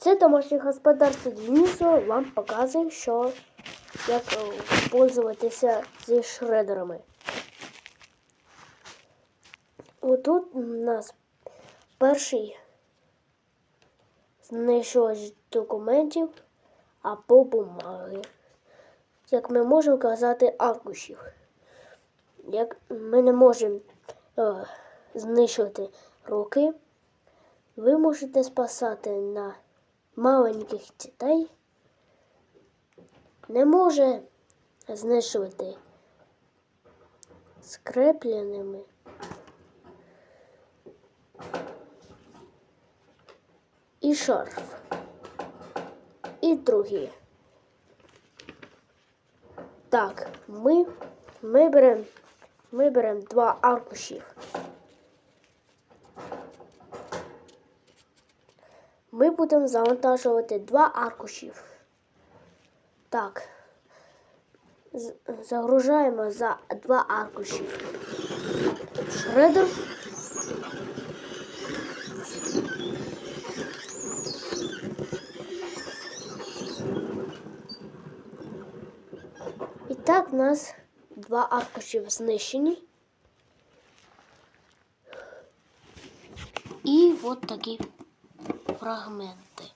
Це домашнє господарство Денису вам показує, що як е, пользуватися зі шредерами. Отут у нас перший знайшовся документів або бумаги. Як ми можемо казати, аркушів. Як ми не можемо е, знищувати руки, ви можете спасати на маленьких дітей. Не може знищувати скрепляними. І шарф. І другі. Так, ми, ми беремо ми беремо два аркушів. Ми будемо завантажувати два аркушів. Так. Загружаємо за два аркушів. Шредер. І так в нас два аркушів знищені. І от такі фрагменти.